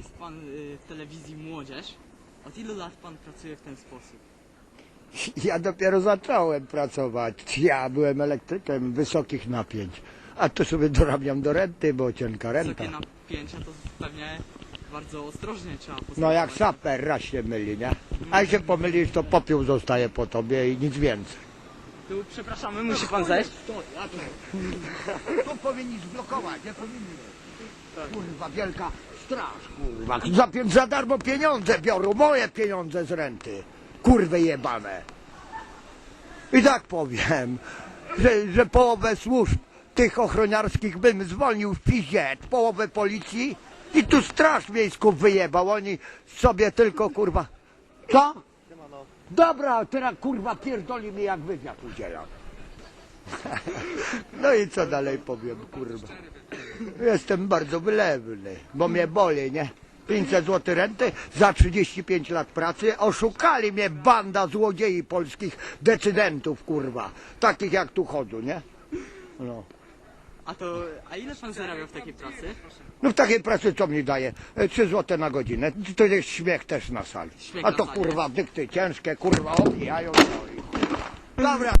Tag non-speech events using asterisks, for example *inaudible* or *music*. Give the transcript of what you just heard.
jest pan y, w telewizji Młodzież. Od ilu lat pan pracuje w ten sposób? *laughs* Ja dopiero zacząłem pracować. Ja byłem elektrykiem wysokich napięć. A to sobie dorabiam do renty, bo cienka renta. Wysokie napięcia to pewnie bardzo ostrożnie trzeba postępować. No jak saper raz się myli, nie? A jak się pomylisz, to popiół zostaje po tobie i nic więcej. Tu przepraszamy, musi pan zejść. To *laughs* powinni zblokować, nie powinni. Kurwa, wielka straż, kurwa. Za, za darmo pieniądze biorą, moje pieniądze z renty. Kurwy jebane. I tak powiem, że, że połowę służb tych ochroniarskich bym zwolnił w piździe, połowę policji i tu straż miejską wyjebał. Oni sobie tylko, kurwa... Co? Dobra, teraz kurwa pierdoli mi jak wywiad udzielam. *laughs* No i co dalej powiem, kurwa. Jestem bardzo wylewny, bo mnie boli, nie? 500 zł renty za 35 lat pracy. Oszukali mnie banda złodziei polskich decydentów, kurwa. Takich jak tu chodzą, nie? No. A to, a ile pan zarabia w takiej pracy? No w takiej pracy co mi daje? E, 3 zł na godzinę. To jest śmiech też na sali. Śmiech A na to sali. kurwa dykty ciężkie, kurwa obijają. No i... Dobra.